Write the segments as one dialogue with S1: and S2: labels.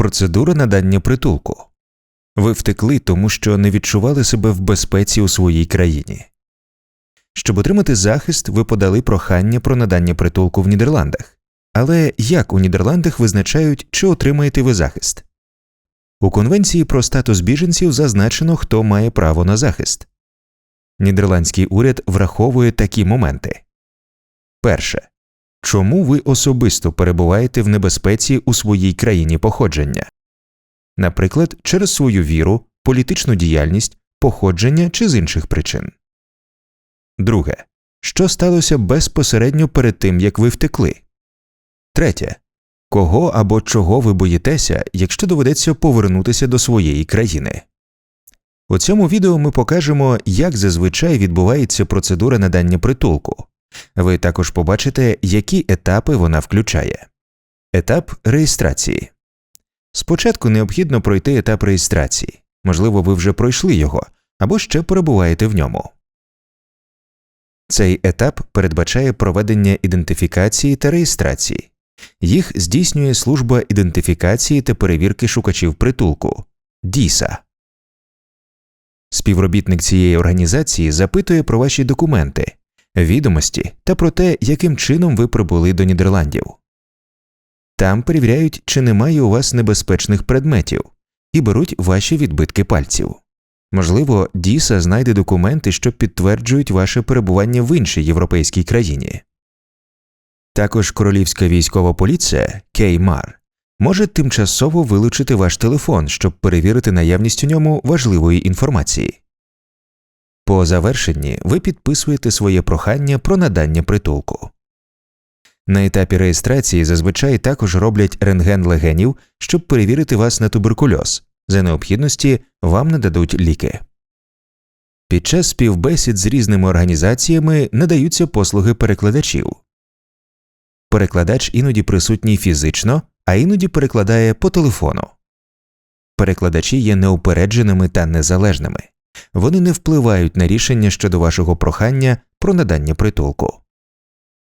S1: Процедура надання притулку. Ви втекли, тому що не відчували себе в безпеці у своїй країні. Щоб отримати захист, ви подали прохання про надання притулку в Нідерландах. Але як у Нідерландах визначають, чи отримаєте ви захист? У Конвенції про статус біженців зазначено, хто має право на захист. Нідерландський уряд враховує такі моменти перше. Чому ви особисто перебуваєте в небезпеці у своїй країні походження? Наприклад, через свою віру, політичну діяльність, походження чи з інших причин. Друге. Що сталося безпосередньо перед тим, як ви втекли? Третє. Кого або чого ви боїтеся, якщо доведеться повернутися до своєї країни? У цьому відео ми покажемо, як зазвичай відбувається процедура надання притулку. Ви також побачите, які етапи вона включає. Етап реєстрації. Спочатку необхідно пройти етап реєстрації. Можливо, ви вже пройшли його або ще перебуваєте в ньому. Цей етап передбачає проведення ідентифікації та реєстрації. Їх здійснює служба ідентифікації та перевірки шукачів притулку DISA. Співробітник цієї організації запитує про ваші документи, відомості та про те, яким чином ви прибули до Нідерландів. Там перевіряють, чи немає у вас небезпечних предметів, і беруть ваші відбитки пальців. Можливо, Діса знайде документи, що підтверджують ваше перебування в іншій європейській країні. Також королівська військова поліція Кеймар може тимчасово вилучити ваш телефон, щоб перевірити наявність у ньому важливої інформації. По завершенні ви підписуєте своє прохання про надання притулку. На етапі реєстрації зазвичай також роблять рентген легенів, щоб перевірити вас на туберкульоз. За необхідності вам нададуть ліки. Під час співбесід з різними організаціями надаються послуги перекладачів. Перекладач іноді присутній фізично, а іноді перекладає по телефону. Перекладачі є неупередженими та незалежними. Вони не впливають на рішення щодо вашого прохання про надання притулку.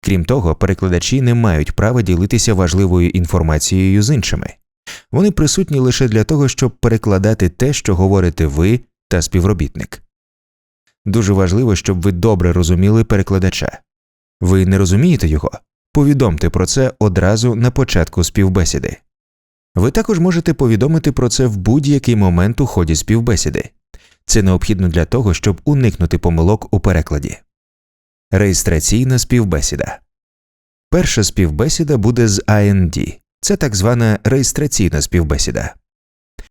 S1: Крім того, перекладачі не мають права ділитися важливою інформацією з іншими. Вони присутні лише для того, щоб перекладати те, що говорите ви та співробітник. Дуже важливо, щоб ви добре розуміли перекладача. Ви не розумієте його? Повідомте про це одразу на початку співбесіди. Ви також можете повідомити про це в будь-який момент у ході співбесіди. Це необхідно для того, щоб уникнути помилок у перекладі. Реєстраційна співбесіда. Перша співбесіда буде з IND. Це так звана реєстраційна співбесіда.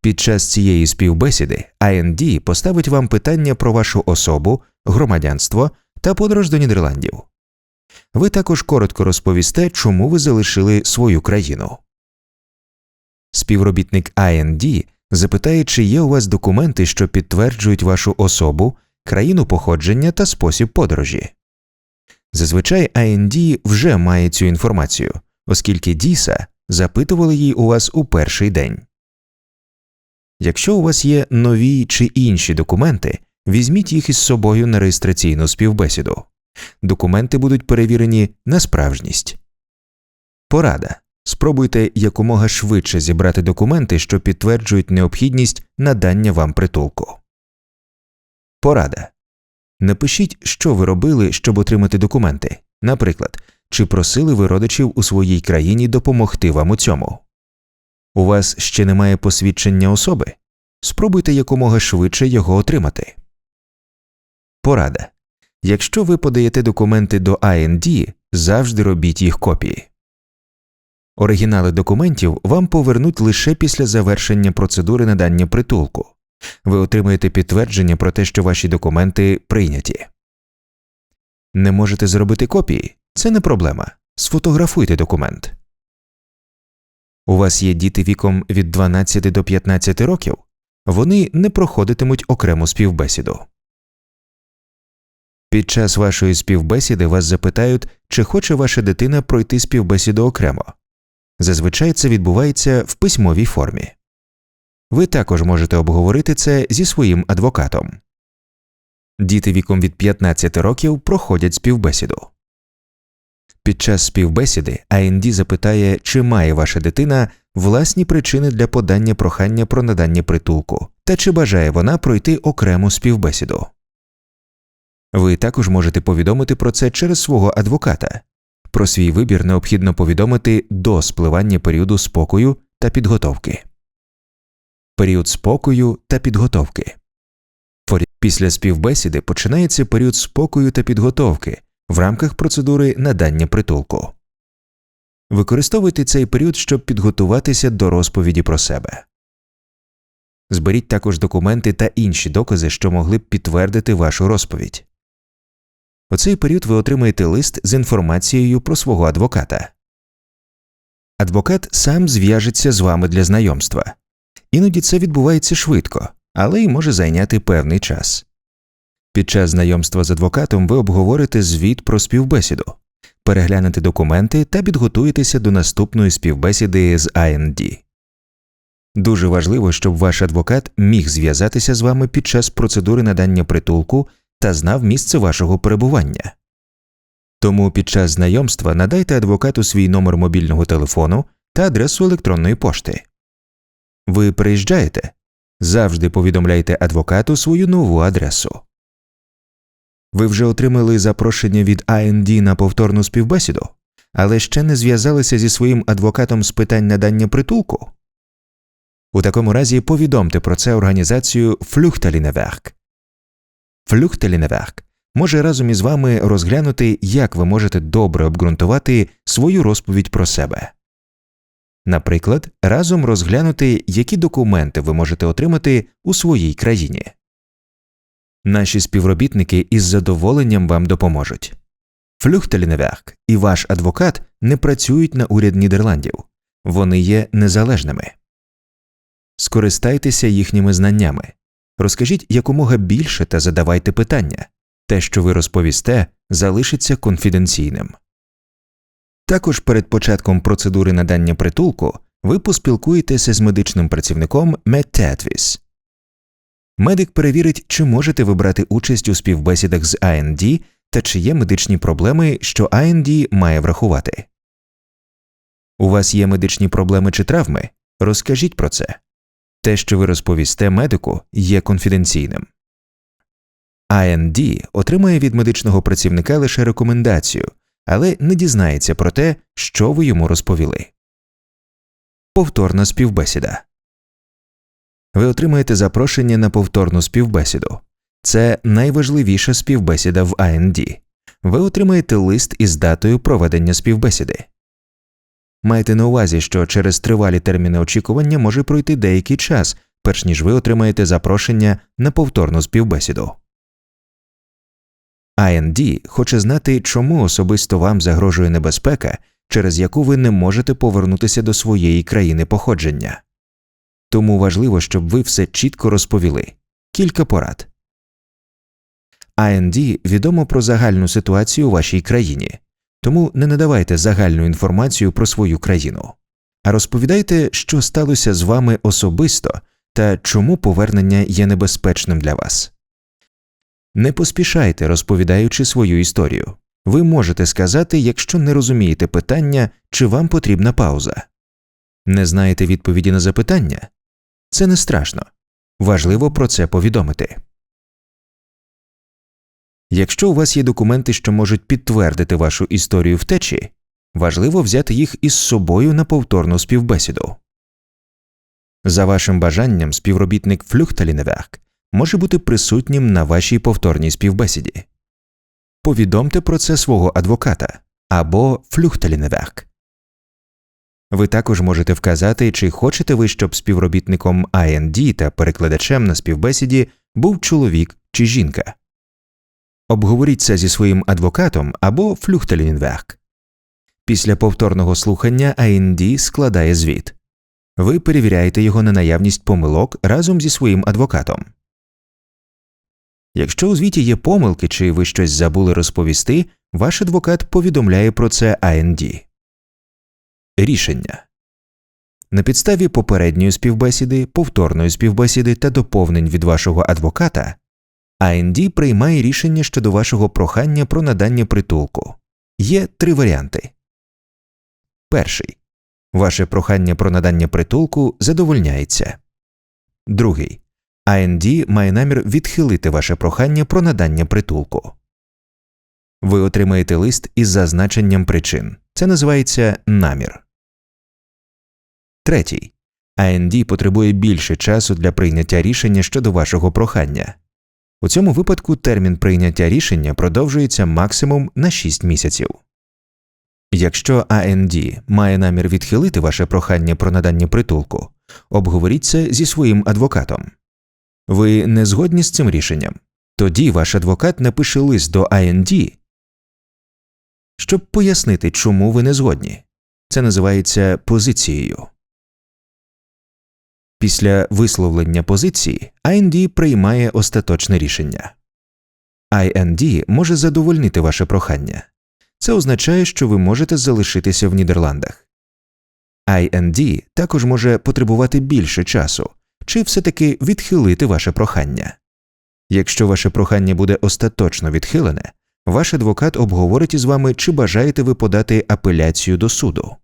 S1: Під час цієї співбесіди IND поставить вам питання про вашу особу, громадянство та подорож до Нідерландів. Ви також коротко розповісте, чому ви залишили свою країну. Співробітник IND запитає, чи є у вас документи, що підтверджують вашу особу, країну походження та спосіб подорожі. Зазвичай IND вже має цю інформацію, оскільки Діса запитували її у вас у перший день. Якщо у вас є нові чи інші документи, візьміть їх із собою на реєстраційну співбесіду. Документи будуть перевірені на справжність. Порада. Спробуйте якомога швидше зібрати документи, що підтверджують необхідність надання вам притулку. Порада. Напишіть, що ви робили, щоб отримати документи. Наприклад, чи просили ви родичів у своїй країні допомогти вам у цьому. У вас ще немає посвідчення особи. Спробуйте якомога швидше його отримати. Порада. Якщо ви подаєте документи до IND, завжди робіть їх копії. Оригінали документів вам повернуть лише після завершення процедури надання притулку. Ви отримаєте підтвердження про те, що ваші документи прийняті. Не можете зробити копії це не проблема. Сфотографуйте документ. У вас є діти віком від 12 до 15 років. Вони не проходитимуть окрему співбесіду. Під час вашої співбесіди вас запитають, чи хоче ваша дитина пройти співбесіду окремо. Зазвичай це відбувається в письмовій формі. Ви також можете обговорити це зі своїм адвокатом. Діти віком від 15 років проходять співбесіду. Під час співбесіди АНД запитає, чи має ваша дитина власні причини для подання прохання про надання притулку та чи бажає вона пройти окрему співбесіду. Ви також можете повідомити про це через свого адвоката. Про свій вибір необхідно повідомити до спливання періоду спокою та підготовки. Період спокою та підготовки. Після співбесіди починається період спокою та підготовки в рамках процедури надання притулку. Використовуйте цей період, щоб підготуватися до розповіді про себе. Зберіть також документи та інші докази, що могли б підтвердити вашу розповідь. У цей період ви отримаєте лист з інформацією про свого адвоката. Адвокат сам зв'яжеться з вами для знайомства. Іноді це відбувається швидко, але й може зайняти певний час. Під час знайомства з адвокатом ви обговорите звіт про співбесіду, переглянете документи та підготуєтеся до наступної співбесіди з IND. Дуже важливо, щоб ваш адвокат міг зв'язатися з вами під час процедури надання притулку та знав місце вашого перебування. Тому під час знайомства надайте адвокату свій номер мобільного телефону та адресу електронної пошти. Ви приїжджаєте завжди повідомляйте адвокату свою нову адресу. Ви вже отримали запрошення від IND на повторну співбесіду, але ще не зв'язалися зі своїм адвокатом з питань надання притулку. У такому разі повідомте про це організацію Flüchtlingwerk. Flüchtlingwerk може разом із вами розглянути, як ви можете добре обґрунтувати свою розповідь про себе. Наприклад, разом розглянути, які документи ви можете отримати у своїй країні. Наші співробітники із задоволенням вам допоможуть. Флюхтеліневерк і ваш адвокат не працюють на уряд Нідерландів, вони є незалежними. Скористайтеся їхніми знаннями, розкажіть якомога більше та задавайте питання те, що ви розповісте, залишиться конфіденційним. Також перед початком процедури надання притулку ви поспілкуєтеся з медичним працівником Медтетвіс. Медик перевірить, чи можете ви брати участь у співбесідах з АНД та чи є медичні проблеми, що АНД має врахувати. У вас є медичні проблеми чи травми? Розкажіть про це. Те, що ви розповісте медику, є конфіденційним. АНД отримає від медичного працівника лише рекомендацію, але не дізнається про те, що ви йому розповіли. Повторна співбесіда ви отримаєте запрошення на повторну співбесіду. Це найважливіша співбесіда в АНД. Ви отримаєте лист із датою проведення співбесіди. Майте на увазі, що через тривалі терміни очікування може пройти деякий час, перш ніж ви отримаєте запрошення на повторну співбесіду. АНД хоче знати, чому особисто вам загрожує небезпека, через яку ви не можете повернутися до своєї країни походження. Тому важливо, щоб ви все чітко розповіли кілька порад. АНД відомо про загальну ситуацію у вашій країні, тому не надавайте загальну інформацію про свою країну, а розповідайте, що сталося з вами особисто та чому повернення є небезпечним для вас. Не поспішайте, розповідаючи свою історію. Ви можете сказати, якщо не розумієте питання, чи вам потрібна пауза. Не знаєте відповіді на запитання? Це не страшно. Важливо про це повідомити. Якщо у вас є документи, що можуть підтвердити вашу історію втечі, важливо взяти їх із собою на повторну співбесіду. За вашим бажанням співробітник Флюхталіневерк може бути присутнім на вашій повторній співбесіді. Повідомте про це свого адвоката або Флюхталіневерк. Ви також можете вказати, чи хочете ви, щоб співробітником IND та перекладачем на співбесіді був чоловік чи жінка. Обговоріть це зі своїм адвокатом або Флюхтелінверк. Після повторного слухання IND складає звіт. Ви перевіряєте його на наявність помилок разом зі своїм адвокатом. Якщо у звіті є помилки чи ви щось забули розповісти, ваш адвокат повідомляє про це IND. Рішення на підставі попередньої співбесіди, повторної співбесіди та доповнень від вашого адвоката АНД приймає рішення щодо вашого прохання про надання притулку. Є три варіанти. Перший Ваше прохання про надання притулку задовольняється. Другий. IND має намір відхилити ваше прохання про надання притулку. Ви отримаєте лист із зазначенням причин. Це називається намір. Третій. IND потребує більше часу для прийняття рішення щодо вашого прохання. У цьому випадку термін прийняття рішення продовжується максимум на 6 місяців. Якщо AND має намір відхилити ваше прохання про надання притулку, обговоріть це зі своїм адвокатом. Ви не згодні з цим рішенням? Тоді ваш адвокат напише лист до IND, щоб пояснити, чому ви не згодні. Це називається позицією. Після висловлення позиції IND приймає остаточне рішення. IND може задовольнити ваше прохання. Це означає, що ви можете залишитися в Нідерландах. IND також може потребувати більше часу чи все таки відхилити ваше прохання. Якщо ваше прохання буде остаточно відхилене, ваш адвокат обговорить із вами, чи бажаєте ви подати апеляцію до суду.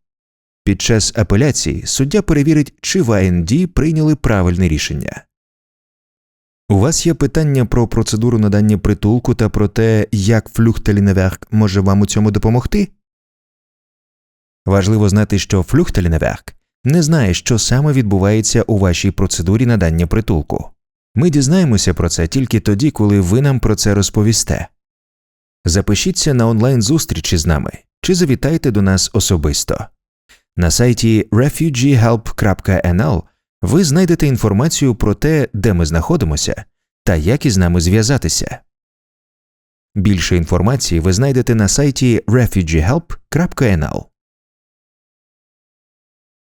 S1: Під час апеляції суддя перевірить, чи в АНД прийняли правильне рішення. У вас є питання про процедуру надання притулку та про те, як Флюхтеліневерк може вам у цьому допомогти? Важливо знати, що Флюхтеліневерк не знає, що саме відбувається у вашій процедурі надання притулку. Ми дізнаємося про це тільки тоді, коли ви нам про це розповісте. Запишіться на онлайн зустрічі з нами чи завітайте до нас особисто. На сайті refugeehelp.nl ви знайдете інформацію про те, де ми знаходимося та як із нами зв'язатися. Більше інформації ви знайдете на сайті refugeehelp.nl.